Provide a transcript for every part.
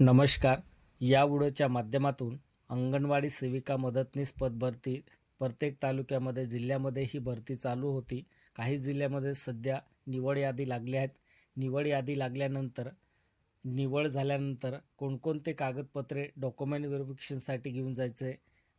नमस्कार. या व्हिडिओच्या माध्यमातून अंगणवाडी सेविका मदतनीस पदभरती प्रत्येक तालुक्यामध्ये जिल्ह्यामध्ये ही भरती चालू होती. काही जिल्ह्यामध्ये सध्या निवड यादी लागल्या आहेत. निवड यादी लागल्यानंतर निवड झाल्यानंतर कोणकोणते कागदपत्रे डॉक्युमेंट व्हेरिफिकेशनसाठी घेऊन जायचे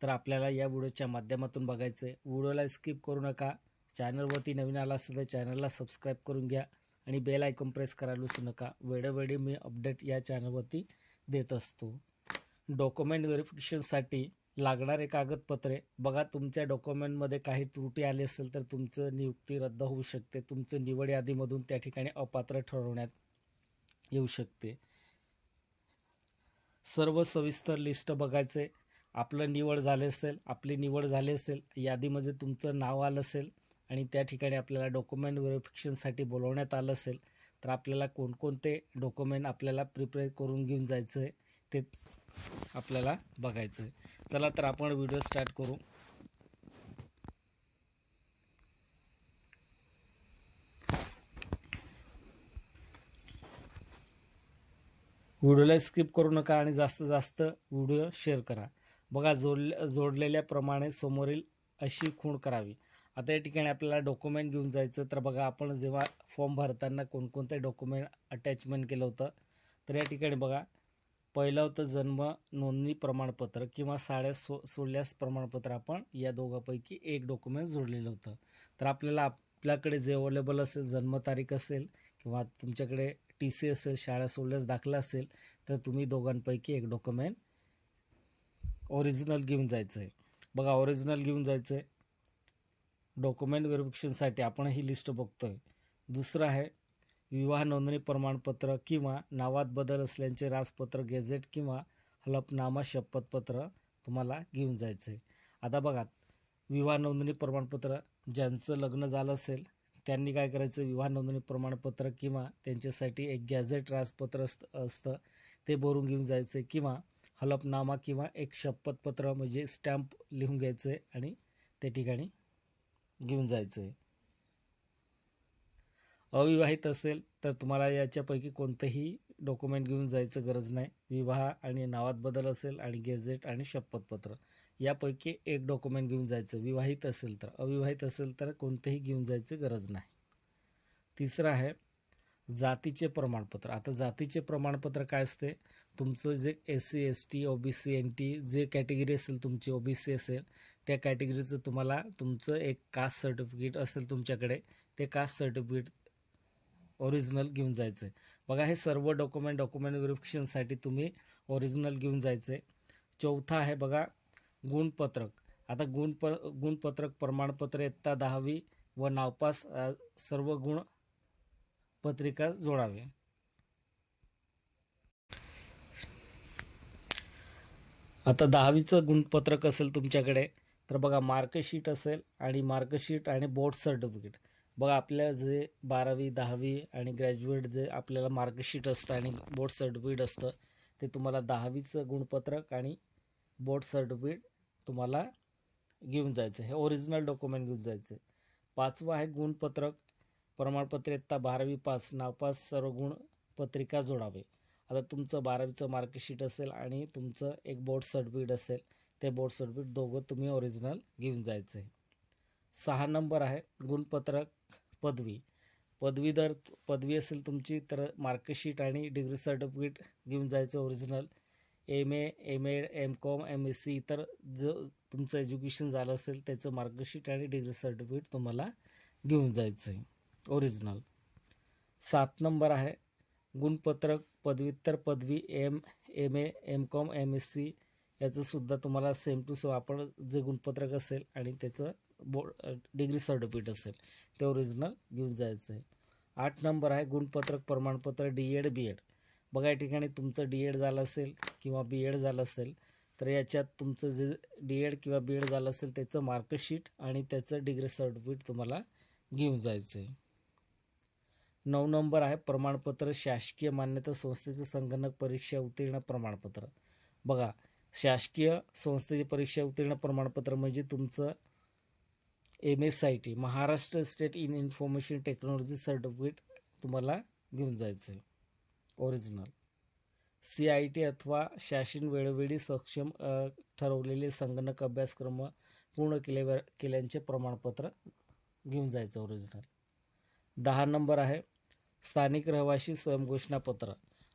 तर आपल्याला या व्हिडिओच्या माध्यमातून बघायचे. व्हिडिओला स्किप करू नका. चॅनलवरती नवीन आला असेल तर चॅनलला सबस्क्राईब करून घ्या आणि बेल आयकॉन प्रेस करायला विसरू नका. वेळोवेळी मी अपडेट या चॅनलवरती देत असतो. डॉक्युमेंट व्हेरिफिकेशनसाठी लागणारे कागदपत्रे. बघा तुमच्या डॉक्युमेंटमध्ये काही त्रुटी आली असेल तर तुमचं नियुक्ती रद्द होऊ शकते. तुमचं निवड यादीमधून त्या ठिकाणी अपात्र ठरवण्यात येऊ शकते. सर्व सविस्तर लिस्ट बघायचे. आपलं निवड झाले असेल आपली निवड झाली असेल यादीमध्ये तुमचं नाव आलं असेल आणि त्या ठिकाणी आपल्याला डॉक्युमेंट व्हेरिफिकेशनसाठी बोलवण्यात आलं असेल तर आपल्याला कोणकोणते डॉक्युमेंट आपल्याला प्रिपेअर करून घेऊन जायचं आहे ते आपल्याला बघायचं आहे चला तर आपण व्हिडिओ स्टार्ट करू. व्हिडिओला स्किप करू नका आणि जास्तीत जास्त व्हिडिओ शेअर करा. बघा जोडल्या जोडलेल्याप्रमाणे समोरील अशी खूण करावी. आता या ठिकाणी आपल्याला डॉक्युमेंट घेऊन जायचं. तर बघा आपण जेव्हा फॉर्म भरताना कोणकोणते डॉक्युमेंट अटॅचमेंट केलं होतं तर या ठिकाणी बघा पहिलं होतं जन्म नोंदणी प्रमाणपत्र किंवा साड्या सो सोडल्यास प्रमाणपत्र आपण या दोघांपैकी एक डॉक्युमेंट जोडलेलं होतं. तर आपल्याला आपल्याकडे जे अवेलेबल असेल जन्मतारीख असेल किंवा तुमच्याकडे टी सी असेल शाळा सोडल्यास दाखला असेल तर तुम्ही दोघांपैकी एक डॉक्युमेंट ओरिजिनल घेऊन जायचं आहे बघा ओरिजिनल घेऊन जायचं आहे डॉक्युमेंट व्हेरिफिकेशनसाठी आपण ही लिस्ट बघतो आहे दुसरं आहे विवाह नोंदणी प्रमाणपत्र किंवा नावात बदल असल्याचे राजपत्र गेझेट किंवा हलफनामा शपथपत्र तुम्हाला घेऊन जायचं आहे आता बघा विवाह नोंदणी प्रमाणपत्र ज्यांचं लग्न झालं असेल त्यांनी काय करायचं? विवाह नोंदणी प्रमाणपत्र किंवा त्यांच्यासाठी एक गॅझेट राजपत्र असतं असतं ते भरून घेऊन जायचं आहे किंवा हलफनामा किंवा एक शपथपत्र म्हणजे स्टॅम्प लिहून घ्यायचं आहे आणि त्या ठिकाणी घेऊन जायचं आहे अविवाहित असेल तर तुम्हाला याच्यापैकी कोणतंही डॉक्युमेंट घेऊन जायचं गरज नाही. विवाह आणि नावात बदल असेल आणि गेझेट आणि शपथपत्र. यापैकी एक डॉक्युमेंट घेऊन जायचं. विवाहित असेल तर. अविवाहित असेल तर कोणतंही घेऊन जायचं गरज नाही. तिसरं आहे जातीचे प्रमाणपत्र. आता जातीचे प्रमाणपत्र काय असते? तुमचं जे S C S T O B C N T जे कॅटेगरी असेल तुमची ओ बी सी असेल त्या कॅटेगरीचं तुम्हाला तुमचं एक कास्ट सर्टिफिकेट असेल तुमच्याकडे ते कास्ट सर्टिफिकेट ओरिजिनल घेऊन जायचं आहे बघा हे सर्व डॉक्युमेंट डॉक्युमेंट व्हेरिफिकेशनसाठी तुम्ही ओरिजिनल घेऊन जायचं आहे चौथा आहे बघा गुणपत्रक. आता गुणप गुणपत्रक प्रमाणपत्र इयत्ता दहावी व नावपास सर्व गुण पत्रिका जोडावे. आता दहावीचं गुणपत्रक असेल तुमच्याकडे तर बघा मार्कशीट असेल आणि मार्कशीट आणि बोर्ड सर्टिफिकेट. बघा आपल्या जे बारावी दहावी आणि ग्रॅज्युएट जे आपल्याला मार्कशीट असतं आणि बोर्ड सर्टिफिकेट असतं ते तुम्हाला दहावीचं गुणपत्रक आणि बोर्ड सर्टिफिकेट तुम्हाला घेऊन जायचं हे ओरिजिनल डॉक्युमेंट घेऊन जायचं पाचवं आहे गुणपत्रक प्रमाणपत्र इयत्ता बारावी पास नापास सर्व गुण पत्रिका जोडावे. आता तुमचं बारावीचं मार्कशीट असेल आणि तुमचं एक बोर्ड सर्टिफिकेट असेल ते बोर्ड सर्टिफिकेट दोघं तुम्ही ओरिजिनल घेऊन जायचं आहे. सहा नंबर आहे गुणपत्रक पदवी. पदवी दर पदवी असेल तुमची तर मार्कशीट आणि डिग्री सर्टिफिकेट घेऊन जायचं original M A M Ed M Com M S C इतर जो तुमचं एज्युकेशन झालं असेल त्याचं मार्कशीट आणि डिग्री सर्टिफिकेट तुम्हाला घेऊन जायचं आहे. ओरिजिनल. सात नंबर आहे. गुणपत्रक पदव्युत्तर पदवी M M A M Com M S C याचंसुद्धा तुम्हाला सेम टू सेम आपण जे गुणपत्रक असेल आणि त्याचं बोर्ड डिग्री सर्टिफिकेट असेल ते ओरिजिनल घेऊन जायचं आहे आठ नंबर आहे गुणपत्रक प्रमाणपत्र डी एड बी एड बघा या ठिकाणी तुमचं डी एड झालं असेल किंवा बी एड झालं असेल तर याच्यात तुमचं जे डी एड किंवा बी एड झालं असेल त्याचं मार्कशीट आणि त्याचं डिग्री सर्टिफिकेट तुम्हाला घेऊन जायचं आहे नऊ नंबर आहे प्रमाणपत्र शासकीय मान्यता संस्थेचं संगणक परीक्षा उत्तीर्ण प्रमाणपत्र. बघा शासकीय संस्थेची परीक्षा उत्तीर्ण प्रमाणपत्र म्हणजे तुमचं M S I T Maharashtra state in information technology certificate तुम्हाला घेऊन जायचं आहे ओरिजिनल सी आय टी अथवा शासन वेळोवेळी सक्षम ठरवलेले संगणक अभ्यासक्रम पूर्ण केल्यावर केल्यांचे प्रमाणपत्र घेऊन जायचं ओरिजिनल दहा नंबर आहे स्थानिक रहिवासी स्वयंघोषणापत्र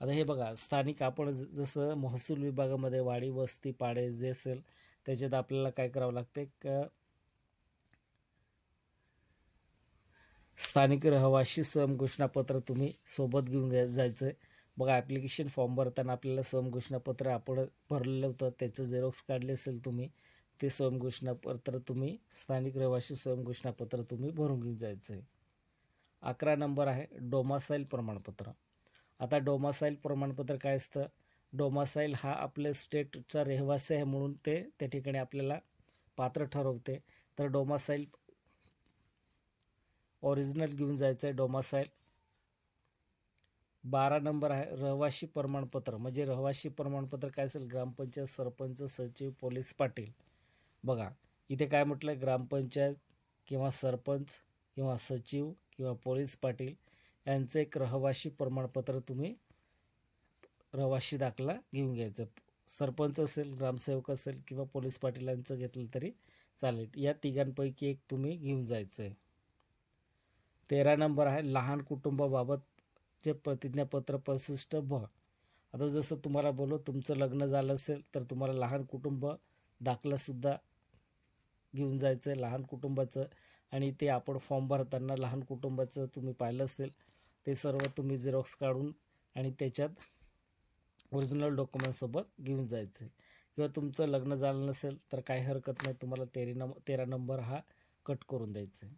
आता हे बघा स्थानिक आपण ज- जसं महसूल विभागामध्ये वाडी वस्ती पाडे जे असेल त्याच्यात आपल्याला काय करावं लागते? का स्थानिक रहिवाशी स्वयंघोषणापत्र तुम्ही सोबत घेऊन जा जायचं आहे बघा ॲप्लिकेशन फॉर्म भरताना आपल्याला स्वयंघोषणापत्र आपण भरलेलं होतं त्याचं झेरॉक्स काढले असेल तुम्ही ते स्वयंघोषणापत्र तुम्ही स्थानिक रहिवाशी स्वयंघोषणापत्र तुम्ही भरून घेऊन जायचं आहे अकरा नंबर आहे डोमासाईल प्रमाणपत्र. आता डोमासाईल प्रमाणपत्र काय असतं? डोमासाईल हा आपल्या स्टेटचा रहिवासी आहे म्हणून ते त्या ठिकाणी आपल्याला पात्र ठरवते. तर डोमासाईल ओरिजिनल घेऊन जायचं आहे डोमासाईल. बारा नंबर आहे रहिवासी प्रमाणपत्र. म्हणजे रहिवासी प्रमाणपत्र काय असेल? ग्रामपंचायत सरपंच सचिव पोलीस पाटील. बघा इथे काय म्हटलं आहे ग्रामपंचायत किंवा सरपंच किंवा सचिव किंवा पोलीस पाटील यांचं एक रहिवासी प्रमाणपत्र तुम्ही रहवाशी दाखला घेऊन घ्यायचं. सरपंच असेल ग्रामसेवक असेल किंवा पोलीस पाटीलांचं घेतलं तरी चालेल. या तिघांपैकी एक तुम्ही घेऊन जायचं आहे. तेरा नंबर आहे लहान कुटुंबाबाबतचे प्रतिज्ञापत्र प्रशिष्ट ब. आता जसं तुम्हाला बोलो तुमचं लग्न झालं असेल तर तुम्हाला लहान कुटुंब दाखलासुद्धा घेऊन जायचं आहे. लहान कुटुंबाचं आणि ते आपण फॉर्म भरताना लहान कुटुंबाचं तुम्ही पाहिलं असेल ते सर्व तुम्ही झेरॉक्स काढून आणि त्याच्यात ओरिजिनल डॉक्युमेंटसोबत घेऊन जायचं. आहे किंवा तुमचं लग्न झालं नसेल तर काही हरकत नाही तुम्हाला तेरी नंब तेरा नंबर हा कट करून द्यायचा. आहे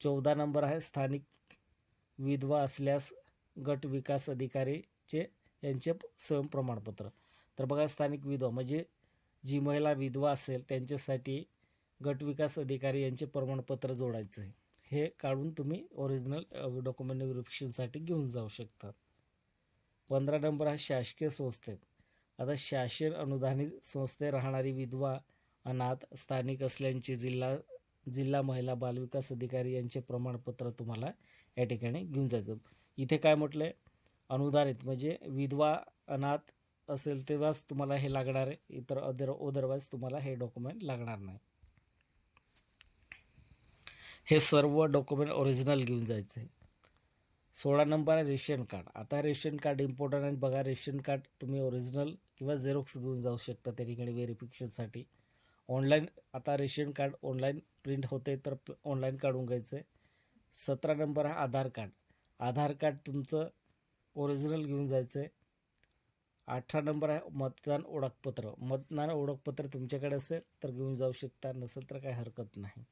चौदा नंबर आहे स्थानिक विधवा असल्यास गट विकास अधिकारीचे यांचे स्वयं प्रमाणपत्र. तर बघा स्थानिक विधवा म्हणजे जी महिला विधवा असेल त्यांच्यासाठी गट विकास अधिकारी यांचे प्रमाणपत्र जोडायचं आहे. हे काढून तुम्ही ओरिजिनल डॉक्युमेंट व्हेरिफिकेशनसाठी घेऊन जाऊ शकता. पंधरा नंबर हा शासकीय संस्थेत आता शासन अनुदानित संस्थेत राहणारी विधवा अनाथ स्थानिक असल्यांचे जिल्हा जिल्हा महिला बालविकास अधिकारी यांचे प्रमाणपत्र तुम्हाला या ठिकाणी घेऊन जायचं इथे काय म्हटलं आहे अनुदानित म्हणजे विधवा अनाथ असेल तेव्हाच तुम्हाला हे लागणार आहे. इतर अदर अदरवाईज तुम्हाला हे डॉक्युमेंट लागणार नाही. हे सर्व डॉक्युमेंट ओरिजिनल घेऊन जायचे. सोळा नंबर आहे रेशन कार्ड. आता रेशन कार्ड इम्पॉर्टंट आहे बघा रेशन कार्ड तुम्ही ओरिजिनल किंवा झेरॉक्स घेऊन जाऊ शकता त्या ठिकाणी व्हेरिफिकेशनसाठी ऑनलाईन आता रेशन कार्ड ऑनलाईन प्रिंट होते तर ऑनलाईन काढून घ्यायचं. आहे सतरा नंबर हा आधार कार्ड. आधार कार्ड तुमचं ओरिजिनल घेऊन जायचं. आहे अठरा नंबर आहे मतदान ओळखपत्र. मतदान ओळखपत्र तुमच्याकडे असेल तर घेऊन जाऊ शकता नसेल तर काही हरकत नाही.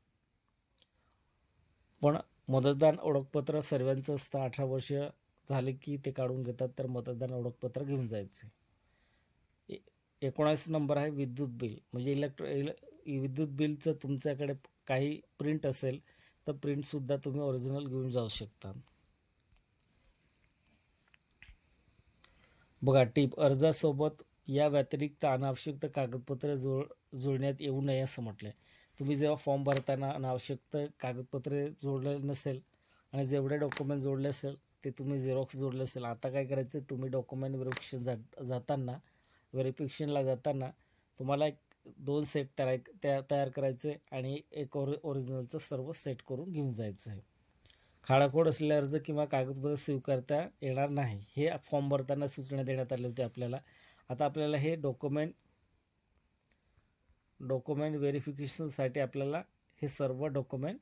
पण मतदान ओळखपत्र सर्वांचं असतं. अठरा वर्ष झाले की ते काढून घेतात तर मतदान ओळखपत्र घेऊन जायचे. ए एकोणावीस नंबर आहे विद्युत बिल. म्हणजे इलेक्ट्र इले विद्युत बिलचं तुमच्याकडे काही प्रिंट असेल तर प्रिंटसुद्धा तुम्ही ओरिजिनल घेऊन जाऊ शकता. बघा टीप अर्जासोबत या व्यतिरिक्त अनावश्यक कागदपत्रे जोड जुळण्यात येऊ नये असं म्हटलं आहे तुम्ही जेव्हा फॉर्म भरताना अनावश्यक कागदपत्रे जोडले नसेल आणि जेवढे डॉक्युमेंट जोडले असेल ते तुम्ही झेरॉक्स जोडले असेल. आता काय करायचं तुम्ही डॉक्युमेंट व्हेरिफिकेशन जात जाताना व्हेरिफिकेशनला जाताना तुम्हाला एक दोन सेट तयार त्या तयार करायचे आणि एक ओरि ओरिजिनलचं सर्व सेट करून घेऊन जायचं आहे खाडाखोड असलेले अर्ज किंवा कागदपत्र स्वीकारता येणार नाही. हे फॉर्म भरताना सूचना देण्यात आली होती आपल्याला. आता आपल्याला हे डॉक्युमेंट डॉक्युमेंट व्हेरिफिकेशनसाठी आपल्याला हे सर्व डॉक्युमेंट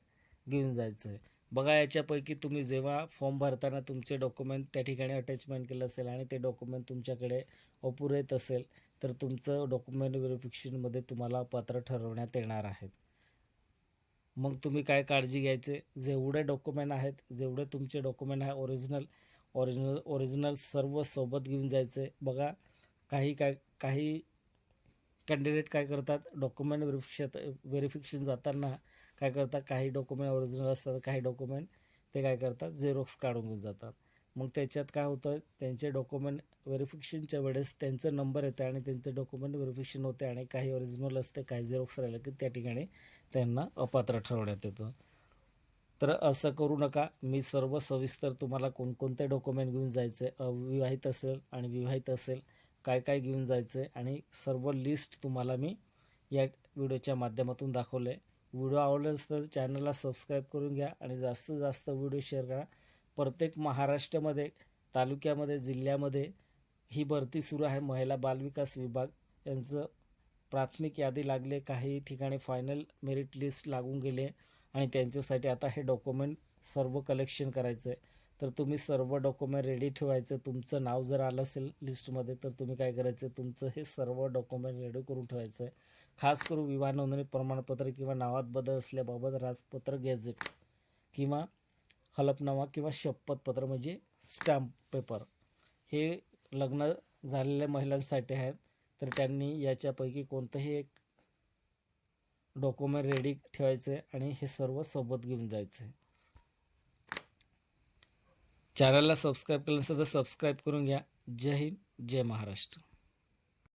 घेऊन जायचं आहे बघा याच्यापैकी तुम्ही जेव्हा फॉर्म भरताना तुमचे डॉक्युमेंट त्या ठिकाणी अटॅचमेंट केलं असेल आणि ते डॉक्युमेंट तुमच्याकडे अपुरे येत असेल तर तुमचं डॉक्युमेंट व्हेरिफिकेशनमध्ये तुम्हाला पात्र ठरवण्यात येणार आहेत. मग तुम्ही काय काळजी घ्यायचे? जेवढे डॉक्युमेंट आहेत जेवढे तुमचे डॉक्युमेंट आहे ओरिजिनल ओरिजिनल ओरिजिनल सर्व सोबत घेऊन जायचे बघा काही काय काही कॅन्डिडेट काय करतात? डॉक्युमेंट व्हेरिफिकेशन व्हेरिफिकेशन जाताना काय करतात? काही डॉक्युमेंट ओरिजिनल असतात काही डॉक्युमेंट ते काय करतात? झेरॉक्स काढून घेऊन जातात. मग त्याच्यात काय होतं त्यांचे डॉक्युमेंट व्हेरिफिकेशनच्या वेळेस त्यांचं नंबर येते आणि त्यांचं डॉक्युमेंट व्हेरिफिकेशन होते आणि काही ओरिजिनल असते काही झेरॉक्स राहिलं की त्या ठिकाणी त्यांना अपात्र ठरवण्यात येतं. तर असं करू नका. मी सर्व सविस्तर तुम्हाला कोणकोणते डॉक्युमेंट घेऊन जायचे अविवाहित असेल आणि विवाहित असेल काय काय घेऊन जायचं आहे आणि सर्व लिस्ट तुम्हाला मी या व्हिडिओच्या माध्यमातून दाखवलं आहे व्हिडिओ आवडल्यास तर चॅनलला सबस्क्राईब करून घ्या आणि जास्तीत जास्त व्हिडिओ शेअर करा. प्रत्येक महाराष्ट्रामध्ये तालुक्यामध्ये जिल्ह्यामध्ये ही भरती सुरू आहे. महिला बालविकास विभाग यांचं प्राथमिक यादी लागले काही ठिकाणी फायनल मेरिट लिस्ट लागून गेले आणि त्यांच्यासाठी आता हे डॉक्युमेंट सर्व कलेक्शन करायचं आहे तर तुम्ही सर्व डॉक्युमेंट रेडी ठेवायचं. तुमचं नाव जर आलं असेल लिस्टमध्ये तर तुम्ही काय करायचं? तुमचं हे सर्व डॉक्युमेंट रेडी करून ठेवायचं. आहे खास करून विवाह नोंदणी प्रमाणपत्र किंवा नावात बदल असल्याबाबत राजपत्र गॅझेट किंवा हलफनामा किंवा शपथपत्र म्हणजे स्टॅम्प पेपर हे लग्न झालेल्या महिलांसाठी आहेत. तर त्यांनी याच्यापैकी कोणतंही एक डॉक्युमेंट रेडी ठेवायचं आणि हे सर्व सोबत घेऊन जायचं आहे चॅनलला सबस्क्राईब केलं नसेल तर सबस्क्राईब करून घ्या. जय हिंद जय महाराष्ट्र.